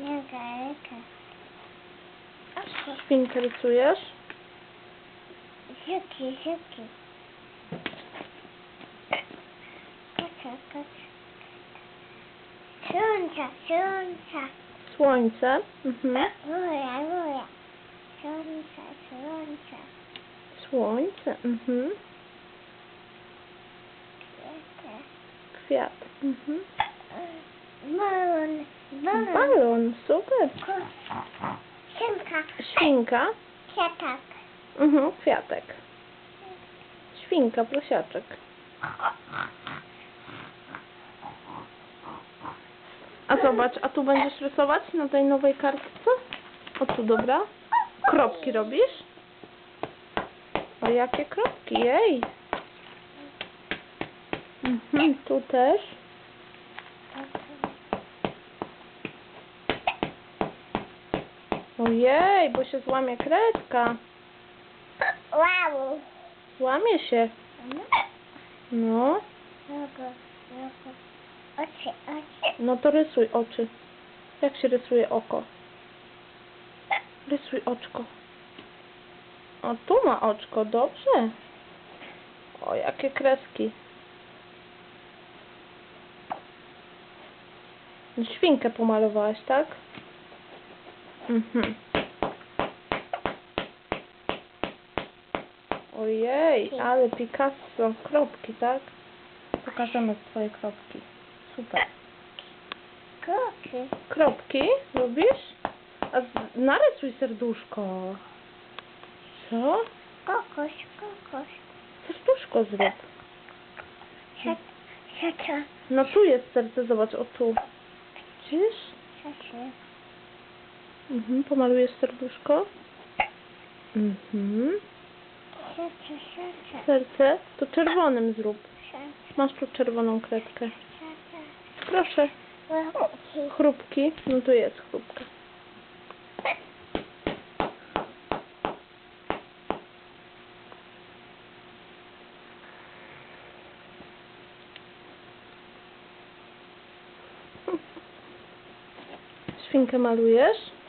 Nie gajkę. Świnkę rysujesz? Ziuki, ziuki. Kocia, kocia. Słońca, słońca. Słońce. Mhm. Wuja, wuja. Słońce, słońce. Słońce. Mhm. Kwiaty. Kwiat. Mhm. Balon. Super. Szynka, Świnka. kwiatak. Mhm. Kwiatek. Świnka, prosiaczek. A zobacz, a tu będziesz rysować na tej nowej kartce? O tu, dobra. Kropki robisz? O, jakie kropki, jej. Mhm, tu też. Ojej, bo się złamie kredka. Wow. Złamie się. No. Oczy, oczy. no to rysuj oczy. Jak się rysuje oko? Rysuj oczko. O, tu ma oczko, dobrze. O, jakie kreski. Świnkę pomalowałaś, tak? Mhm. Ojej, ale Picasso, kropki, tak? Pokażemy twoje kropki. Super. Kroki. Kropki lubisz? A z- narysuj serduszko. Co? Kokoś, kokoś. Serduszko zrób. Siat, No tu jest serce, zobacz, o tu. Widzisz? siacie. Mhm, pomalujesz serduszko. Mhm. Siacie, siacie. Serce to czerwonym zrób. Masz tu czerwoną kredkę. Proszę. Chrupki. No tu jest chrupka. Świnkę malujesz?